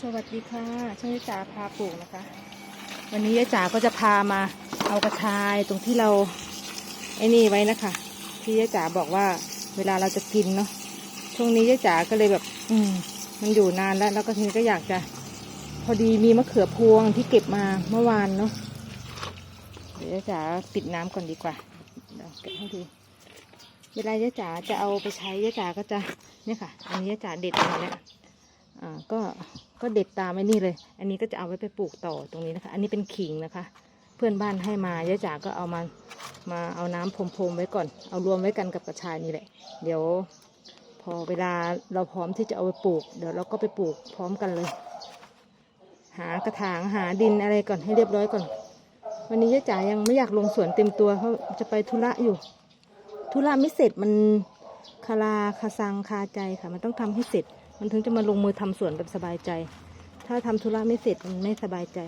สวัสดีค่ะช่างยายจ๋าพาปลูกนะคะ วันนี้ยายจ๋าก็จะพามาเอากระชายตรงที่เราไอ้นี่ไว้นะคะที่ยายจ๋าบอกว่าเวลาเราจะกินเนาะช่วงนี้ยายจ๋าก็เลยแบบ อืม มันอยู่นานแล้ว แล้วก็ทีนี้ก็อยากจะ พอดีมีมะเขือพวงที่เก็บมาเมื่อวานเนาะเดี๋ยวยายจ๋าปิดน้ำก่อนดีกว่าเดี๋ยวเก็บให้ดูเวลายายจ๋าจะเอาไปใช้ยายจ๋าก็จะเนี่ยค่ะ อันนี้ยายจ๋าเด็ดมาแล้วอ่าก็ ก็เด็ดตามไอ้นี่เลย อันนี้ก็จะเอาไว้ไปปลูกต่อตรงนี้นะคะ อันนี้เป็นขิงนะคะ เพื่อนบ้านให้มายายจ๋าก็เอามามาเอาน้ำพรมๆไว้ก่อน เอารวมไว้กันกับกระชายนี่แหละ เดี๋ยว พอเวลาเราพร้อมที่จะเอาไปปลูก เดี๋ยวเราก็ไปปลูกพร้อมกันเลย หากระถางหาดินอะไรก่อนให้เรียบร้อยก่อน วันนี้ยายจ๋ายังไม่อยากลงสวนเต็มตัวเขาะจะไปธุระอยู่ ธุระไม่เสร็จมันคาราคาซังคาใจค่ะ มันต้องทำให้เสร็จ มันถึงจะมาลงมือทำสวนแบบสบายใจ ถ้าทำธุระไม่เสร็จมันไม่สบายใจ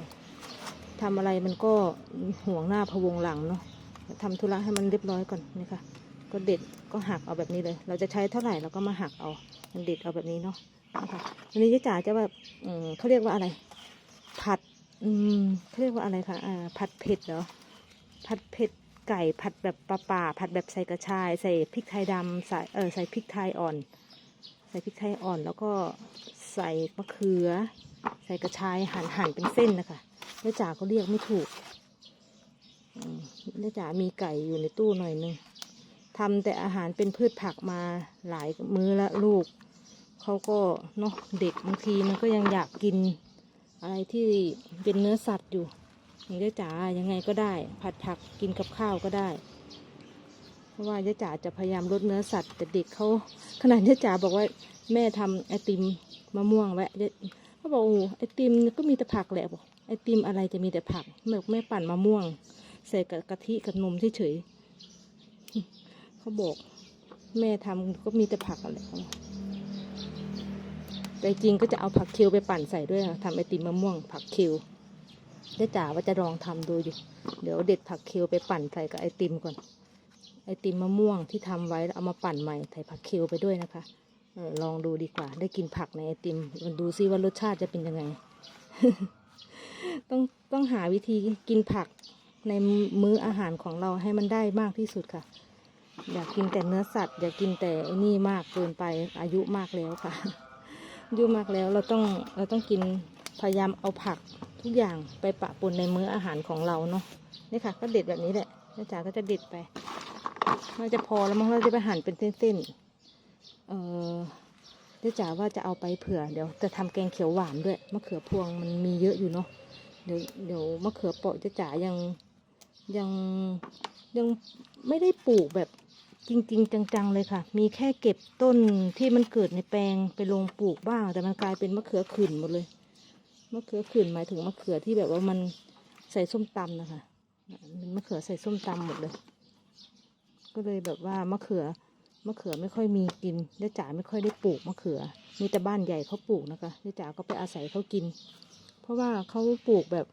ทำอะไรมันก็ห่วงหน้าพะวงหลังเนาะทำธุระให้มันเรียบร้อยก่อนนี่ค่ะ ก็เด็ดก็หักเอาแบบนี้เลย เราจะใช้เท่าไหร่เราก็มาหักเอามันเด็ดเอาแบบนี้เนาะนะคะวันนี้ยาจ๋าจะแบบเขาเรียกว่าอะไร ผัดอืมเขาเรียกว่าอะไรคะอ่าผัดเผ็ดเหรอผัดเผ็ดไก่ผัดแบบปลาป่าผัดแบบใส่กระชาย ใส่พริกไทยดำใส่เออใส่พริกไทยอ่อน ใส่พริกไทยอ่อนแล้วก็ใส่มะเขือ ใส่กระชายหั่นหั่นเป็นเส้นนะคะแม่จ๋าเขาเรียกไม่ถูกอืมแม่จ๋ามีไก่อยู่ในตู้หน่อยนึงทำแต่อาหารเป็นพืชผักมาหลายมื้อละลูกเขาก็เนาะเด็กบางทีมันก็ยังอยากกิน อะไรที่เป็นเนื้อสัตว์อยู่นี่ได้จ๋ายังไงก็ได้ ผัดผักกินกับข้าวก็ได้ ราะว่ายาจ๋าจะพยายามลดเนื้อสัตว์แต่เด็กเขาขนาดยาจ๋าบอกว่าแม่ทำไอติมมะม่วงไว้เขาบอกโอ้ไอติมก็มีแต่ผักแหละบอกไอติมอะไรจะมีแต่ผักแม่บอกแม่ปั่นมะม่วง ใส่กับกะทิกับนมเฉยๆเขาบอก แม่ทำก็มีแต่ผักอะไรแต่จริงก็จะเอาผักเคียวไปปั่นใส่ด้วยนะทำไอติมมะม่วง ผักเคียวยาจ๋าว่าจะลองทำดูอยู่ เดี๋ยวเด็ดผักเคียวไปปั่นใส่กับไอติมก่อน ไอติมมะม่วงที่ทำไว้แล้วเอามาปั่นใหม่ใส่ผักเคียวไปด้วยนะคะเออลองดูดีกว่า ได้กินผักในไอติมมันดูซิว่ารสชาติจะเป็นยังไง ต้องต้องหาวิธีกินผักในมื้ออาหารของเราให้มันได้มากที่สุดค่ะ อยากกินแต่เนื้อสัตว์ อยากกินแต่ไอ้นี่มากเกินไปอายุมากแล้วค่ะ อายุมากแล้วเราต้องเราต้องกินพยายามเอาผักทุกอย่างไปปะปนในมื้ออาหารของเราเนาะนี่ค่ะ ก็เด็ดแบบนี้แหละแม่จ๋าก็จะเด็ดไป น่าจะพอแล้วมั้งเราจะไปหั่นเป็นเส้นๆ เออเดี๋ยวจ๋าว่าจะเอาไปเผื่อเดี๋ยวจะทำแกงเขียวหวานด้วยมะเขือพวงมันมีเยอะอยู่เนาะเดี๋ยวเดี๋ยวมะเขือเปาะเจ๊จ๋ายังยังยังไม่ได้ปลูกแบบจริง ๆ จังๆเลยค่ะ มีแค่เก็บต้นที่มันเกิดในแปลงไปลงปลูกบ้าง แต่มันกลายเป็นมะเขือขื่นหมดเลยมะเขือขื่นหมายถึงมะเขือที่แบบว่ามันใส่ส้มตำนะคะเป็นมะเขือใส่ส้มตำหมดเลย ก็เลยแบบว่ามะเขือมะเขือไม่ค่อยมีกินยายจ๋าไม่ค่อยได้ปลูกมะเขือ มีแต่บ้านใหญ่เขาปลูกนะคะยายจ๋าก็ไปอาศัยเขากิน เพราะว่าเขาปลูกแบบ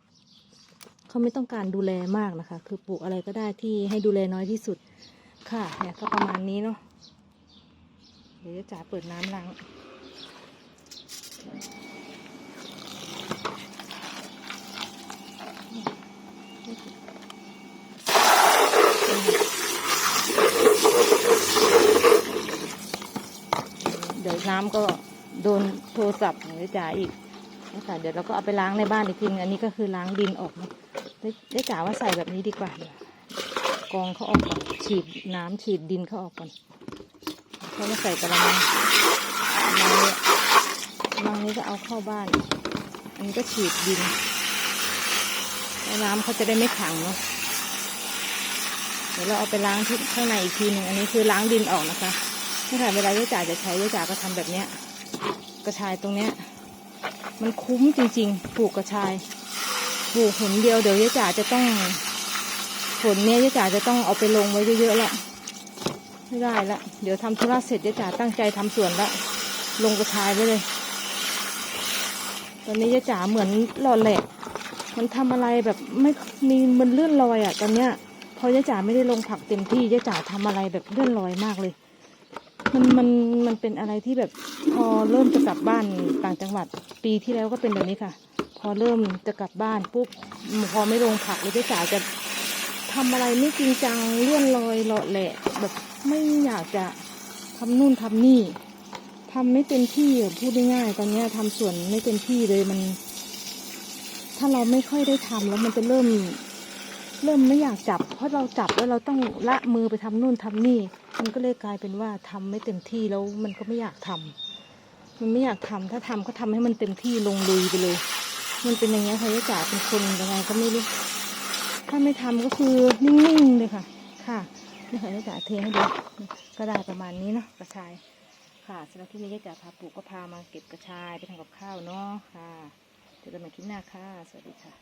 เขาไม่ต้องการดูแลมากนะคะ คือปลูกอะไรก็ได้ที่ให้ดูแลน้อยที่สุด ค่ะเนี่ยก็ประมาณนี้เนาะเดี๋ยวยายจ๋าเปิดน้ำล้างเดี๋ยว น้ำก็โดนโทรศัพท์ของยายจ๋าอีกนะคะเดี๋ยวเราก็เอาไปล้างในบ้านอีกทีนึงอันนี้ก็คือล้างดินออกเนะได้ได้จ๋าว่าใส่แบบนี้ดีกว่าเดี๋ยวกองเขาออกก่อนฉีดน้ำฉีดดินเขาออกก่อนเขามาใส่กระมังกระมังนี้กระมังนี้ก็เอาเข้าบ้าน อันนี้ก็ฉีดดินน้ำเขาจะได้ไม่ขังเนาะเดี๋ยวเราเอาไปล้างที่ข้างในอีกทีหนึ่งอันนี้คือล้างดินออกนะคะ นี่ค่ะเวลายายจ๋าจะใช้ยายจ๋าก็ทำแบบเนี้ย กระชายตรงเนี้ย มันคุ้มจริงๆปลูกกระชายปลูกผลเดียวเดี๋ยวยายจ๋าจะต้องผลเนี้ยยายจ๋าจะต้องเอาไปลงไว้เยอะๆละไม่ได้ละเดี๋ยวทำธุระเสร็จยายจ๋าตั้งใจทำสวนละลงกระชายไว้เลย ตอนนี้ยายจ๋าเหมือนหล่อแหลกมันทำอะไรแบบไม่มีมันเลื่อนลอยอะตอนเนี้ยพอยายจ๋าไม่ได้ลงผักเต็มที่ยายจ๋าทำอะไรแบบเลื่อนลอยมากเลย มันมันมันเป็นอะไรที่แบบพอเริ่มจะกลับบ้านต่างจังหวัด ปีที่แล้วก็เป็นแบบนี้ค่ะ พอเริ่มจะกลับบ้านปุ๊บพอไม่ลงผักเลยเจ๊จ๋าจะทำอะไรไม่จริงจังเลื่อนลอยเลาะแหละ แบบไม่อยากจะทำนู่นทำนี่ทำไม่เต็มที่พูดง่ายๆตอนนี้ยทำส่วนไม่เต็มที่เลยมัน ถ้าเราไม่ค่อยได้ทำแล้วมันจะเริ่ม เริ่มไม่อยากจับ เพราะเราจับแล้วเราต้องละมือไปทำนู่นทำนี่ มันก็เลยกลายเป็นว่าทำไม่เต็มที่แล้วมันก็ไม่อยากทำมันไม่อยากทำถ้าทำก็ทำให้มันเต็มที่ลงลุยไปเลย มันเป็นอย่างเงี้ยค่ะยายจ๋าเป็นคนยังไงก็ไม่รู้ถ้าไม่ทำก็คือนิ่งๆเลยค่ะ ค่ะนี่ค่ะยายจ๋าเทให้ดูก็ได้ประมาณนี้เนาะกระชาย ค่ะสำหรับที่นี้ยายจ๋าพาปลูกก็พามาเก็บกระชายไปทำกับข้าวเนาะค่ะเจอกันใหม่คลิปหน้าค่ะ สวัสดีค่ะ